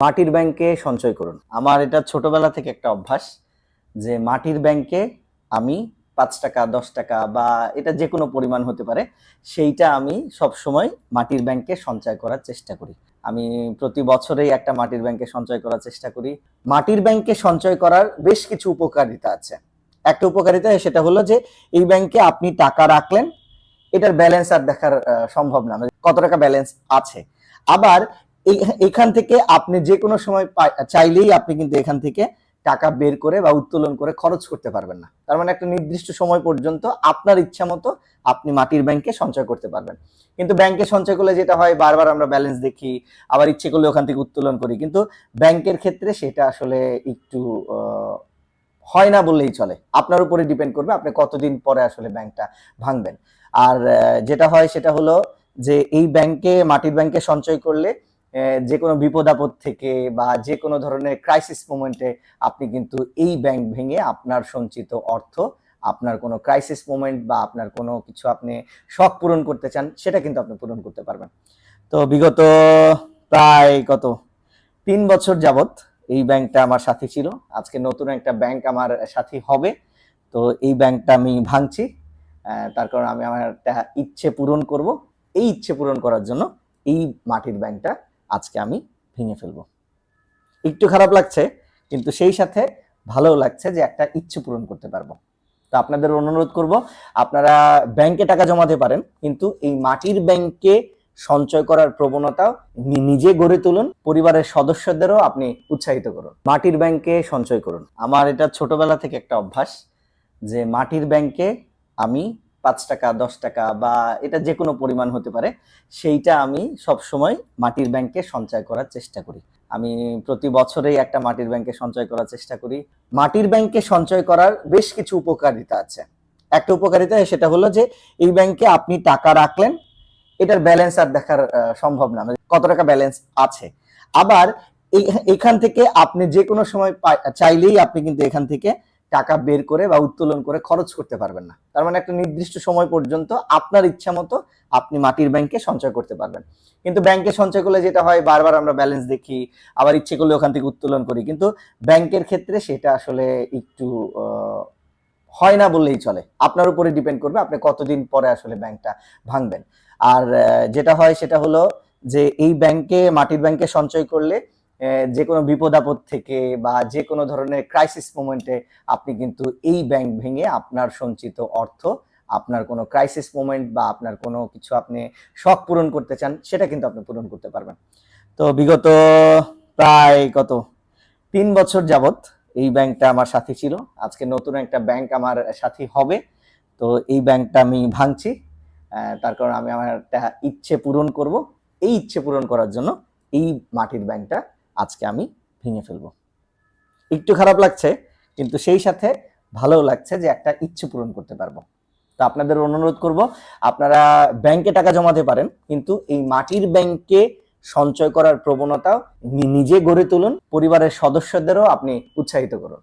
মাটির ব্যাংকে সঞ্চয় করুন। আমার এটা ছোটবেলা থেকে একটা অভ্যাস যে মাটির ব্যাংকে আমি পাঁচ টাকা, দশ টাকা বা এটা যে কোনো পরিমাণ হতে পারে, সেইটা আমি সব সময় মাটির ব্যাংকে সঞ্চয় করার চেষ্টা করি। আমি প্রতি বছরেই একটা মাটির ব্যাংকে সঞ্চয় করার চেষ্টা করি। মাটির ব্যাংকে সঞ্চয় করার বেশ কিছু উপকারিতা আছে। একটা উপকারিতা সেটা হলো যে, এই ব্যাংকে আপনি টাকা রাখলেন, এটার ব্যালেন্স আর দেখার সম্ভব না। মানে কত টাকা ব্যালেন্স আছে? আবার এখান থেকে আপনি যে কোনো সময় চাইলেই আপনি কিন্তু এখান থেকে টাকা বের করে বা উত্তোলন করে খরচ করতে পারবেন না। তার মানে একটা নির্দিষ্ট সময় পর্যন্ত আপনার ইচ্ছা মতো আপনি মাটির ব্যাংকে সঞ্চয় করতে পারবেন। কিন্তু ব্যাংকে সঞ্চয় করলে যেটা হয়, বারবার আমরা ব্যালেন্স দেখি, আবার ইচ্ছে করলে ওখান থেকে উত্তোলন করি। কিন্তু ব্যাংকের ক্ষেত্রে সেটা আসলে একটু হয় না বললেই চলে। আপনার উপরে ডিপেন্ড করবে আপনি কতদিন পরে আসলে ব্যাংকটা ভাঙবেন। আর যেটা হয় সেটা হলো যে এই ব্যাংকে মাটির ব্যাংকে সঞ্চয় করলে যে কোনো বিপদ আপদ থেকে বা যে কোনো ধরনের ক্রাইসিস মোমেন্টে আপনি কিন্তু এই ব্যাংক ভেঙে আপনার সঞ্চিত অর্থ, আপনার কোনো ক্রাইসিস মোমেন্ট বা আপনার কোনো কিছু আপনি শখ পূরণ করতে চান, সেটা কিন্তু আপনি পূরণ করতে পারবেন। তো বিগত প্রায় কত? তিন বছর যাবত এই ব্যাংকটা আমার সাথী ছিল। আজকে নতুন একটা ব্যাংক আমার সাথী হবে। তো এই ব্যাংকটা আমি ভাঙছি। তার কারণ আমি আমার একটা ইচ্ছে পূরণ করব। এই ইচ্ছে পূরণ করার জন্য এই মাটির ব্যাংকটা আজকে আমি ভেঙে ফেলব। একটু খারাপ লাগছে, কিন্তু সেই সাথে ভালো লাগছে যে একটা ইচ্ছে পূরণ করতে পারব। তো আপনাদের অনুরোধ করব, আপনারা ব্যাংকে টাকা জমাতে পারেন, কিন্তু এই মাটির ব্যাংকে সঞ্চয় করার প্রবণতা নিজে গড়ে তুলুন, পরিবারের সদস্যদেরও আপনি উৎসাহিত করুন। মাটির ব্যাংকে সঞ্চয় করুন। আমার এটা ছোটবেলা থেকে একটা অভ্যাস যে মাটির ব্যাংকে আমি পাঁচ টাকা, দশ টাকা বা এটা যে কোনো পরিমাণ হতে পারে, সেইটা আমি সব সময় মাটির ব্যাংকে সঞ্চয় করার চেষ্টা করি। আমি প্রতি বছরেই একটা মাটির ব্যাংকে সঞ্চয় করার চেষ্টা করি। মাটির ব্যাংকে সঞ্চয় করার বেশ কিছু উপকারিতা আছে। একটা উপকারিতা সেটা হলো যে, এই ব্যাংকে আপনি টাকা রাখলেন, এটার ব্যালেন্স আর দেখার সম্ভব না। মানে কত টাকা ব্যালেন্স আছে? আবার এখান থেকে আপনি যে কোনো সময় চাইলেই আপনি কিন্তু এখান থেকে টাকা বের করে বা উত্তোলন করে খরচ করতে পারবেন না। তার মানে একটা নির্দিষ্ট সময় পর্যন্ত আপনার ইচ্ছা মতো আপনি মাটির ব্যাংকে সঞ্চয় করতে পারবেন। কিন্তু ব্যাংকে সঞ্চয় করলে যেটা হয়, বারবার আমরা ব্যালেন্স দেখি, আবার ইচ্ছে করলে ওখান থেকে উত্তোলন করি। কিন্তু ব্যাংকের ক্ষেত্রে সেটা আসলে একটু হয় না বললেই চলে। আপনার উপরে ডিপেন্ড করবে, আপনি কতদিন পরে আসলে ব্যাংকটা ভাঙবেন। আর যেটা হয় সেটা হলো যে এই ব্যাংকে, মাটির ব্যাংকে সঞ্চয় করলে যে কোনো বিপদ আপদ থেকে বা যে কোনো ধরনের ক্রাইসিস মোমেন্টে আপনি কিন্তু এই ব্যাংক ভেঙে আপনার সঞ্চিত অর্থ, আপনার কোনো ক্রাইসিস মোমেন্ট বা আপনার কোনো কিছু আপনি শখ পূরণ করতে চান, সেটা কিন্তু আপনি পূরণ করতে পারবেন। তো বিগত প্রায় কত? তিন বছর যাবত এই ব্যাংকটা আমার সাথী ছিল। আজকে নতুন একটা ব্যাংক আমার সাথী হবে। তো এই ব্যাংকটা আমি ভাঙছি। তার কারণ আমি আমার একটা ইচ্ছে পূরণ করব। এই ইচ্ছে পূরণ করার জন্য এই মাটির ব্যাংকটা আজকে আমি ভেঙে ফেলব। একটু খারাপ লাগছে, কিন্তু সেই সাথে ভালোও লাগছে যে একটা ইচ্ছে পূরণ করতে পারব। তো আপনাদের অনুরোধ করব, আপনারা ব্যাংকে টাকা জমাতে পারেন, কিন্তু এই মাটির ব্যাংকে সঞ্চয় করার প্রবণতা নিজে গড়ে তুলুন, পরিবারের সদস্যদেরও আপনি উৎসাহিত করুন।